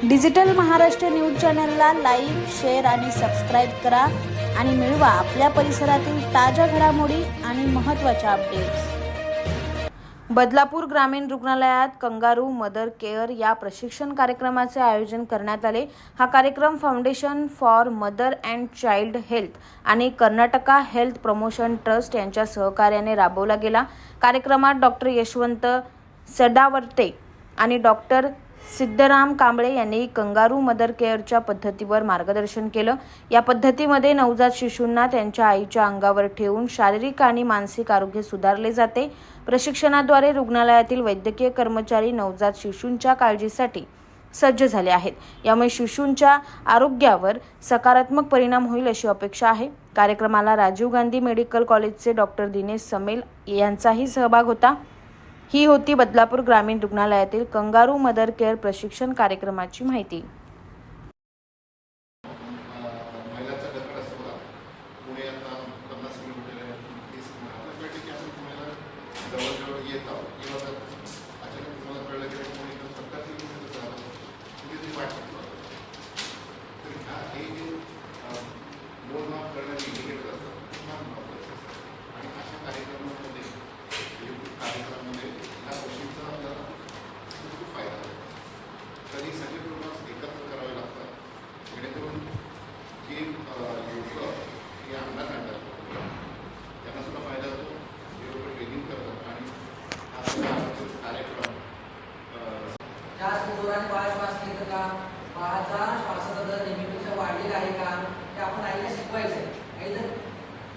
Digital Maharashtra news चॅनलला like share आणि subscribe करा आणि मिळवा आपल्या परिसरातील ताज्या घडामोडी आणि महत्त्वाच्या अपडेट्स बदलापूर ग्रामीण रुग्णालयात कंगारू मदर केअर या प्रशिक्षण कार्यक्रमाचे आयोजन करण्यात आले. हा कार्यक्रम foundation for mother and child health आणि कर्नाटका हेल्थ प्रमोशन ट्रस्ट यांच्या सहकार्याने राबवला गेला. कार्यक्रमात डॉक्टर यशवंत सडावर्ते आणि डॉक्टर सिद्धराम कांबळे यांनी कंगारू मदर केअरच्या पद्धतीवर मार्गदर्शन केलं. या पद्धतीमध्ये नवजात शिशूंना त्यांच्या आईच्या अंगावर ठेवून शारीरिक आणि मानसिक आरोग्य सुधारले जाते. प्रशिक्षणाद्वारे रुग्णालयातील वैद्यकीय कर्मचारी नवजात शिशूंच्या काळजीसाठी सज्ज झाले आहेत. यामुळे शिशूंच्या आरोग्यावर सकारात्मक परिणाम होईल अशी अपेक्षा आहे. कार्यक्रमाला राजीव गांधी मेडिकल कॉलेजचे डॉक्टर दिनेश समेल यांचाही सहभाग होता. ही होती बदलापूर ग्रामीण रुग्णालयातील कंगारू मदर केअर प्रशिक्षण कार्यक्रमाची माहिती. येत आहोत. त्यांना सुद्धा फायदा होतो लोक ट्रेनिंग करतात आणि हा सगळा कार्यक्रम जास्त जोराने बाळ श्वास घेतं का? बाळाचा श्वासाचा दर नेहमीपेक्षा वाढलेला आहे का? ते आपण आईला शिकवायचं. आई जर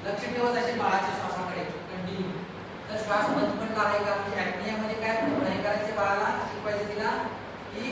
लक्ष ठेवत असेल बाळाच्या श्वासाकडे कंटिन्यू तर श्वास बंद पण का म्हणजे ॲक्नियामध्ये काय हे करायचे बाळाला शिकवायचं तिला की